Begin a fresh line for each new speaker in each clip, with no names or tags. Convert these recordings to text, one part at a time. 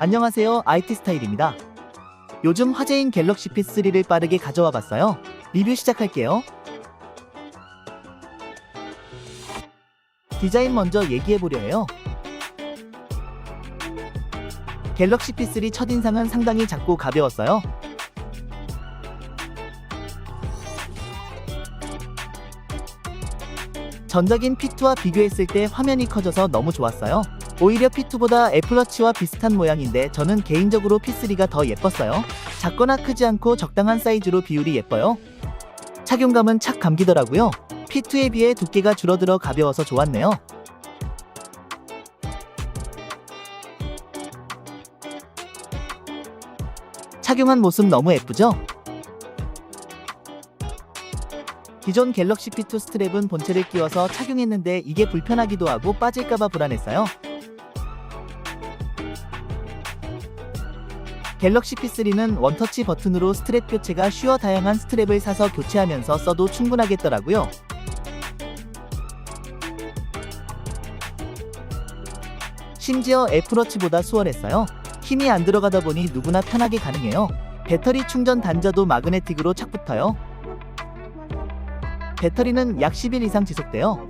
안녕하세요. IT 스타일입니다. 요즘 화제인 갤럭시 P3를 빠르게 가져와 봤어요. 리뷰 시작할게요. 디자인 먼저 얘기해 보려 해요. 갤럭시 P3 첫인상은 상당히 작고 가벼웠어요. 전작인 P2와 비교했을 때 화면이 커져서 너무 좋았어요. 오히려 P2보다 애플워치와 비슷한 모양인데 저는 개인적으로 P3가 더 예뻤어요. 작거나 크지 않고 적당한 사이즈로 비율이 예뻐요. 착용감은 착 감기더라고요. P2에 비해 두께가 줄어들어 가벼워서 좋았네요. 착용한 모습 너무 예쁘죠? 기존 갤럭시 P2 스트랩은 본체를 끼워서 착용했는데 이게 불편하기도 하고 빠질까봐 불안했어요. 갤럭시 P3는 원터치 버튼으로 스트랩 교체가 쉬워 다양한 스트랩을 사서 교체하면서 써도 충분하겠더라고요. 심지어 애플워치보다 수월했어요. 힘이 안 들어가다 보니 누구나 편하게 가능해요. 배터리 충전 단자도 마그네틱으로 착 붙어요. 배터리는 약 10일 이상 지속돼요.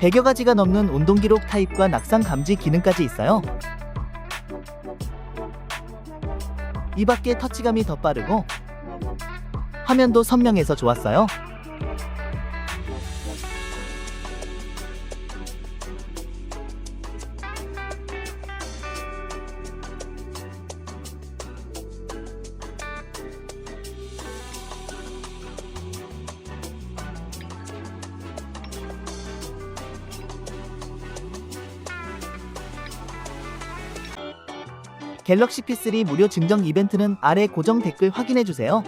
100여 가지가 넘는 운동 기록 타입과 낙상 감지 기능까지 있어요. 이 밖에 터치감이 더 빠르고 화면도 선명해서 좋았어요. 갤럭시 P3 무료 증정 이벤트는 아래 고정 댓글 확인해 주세요.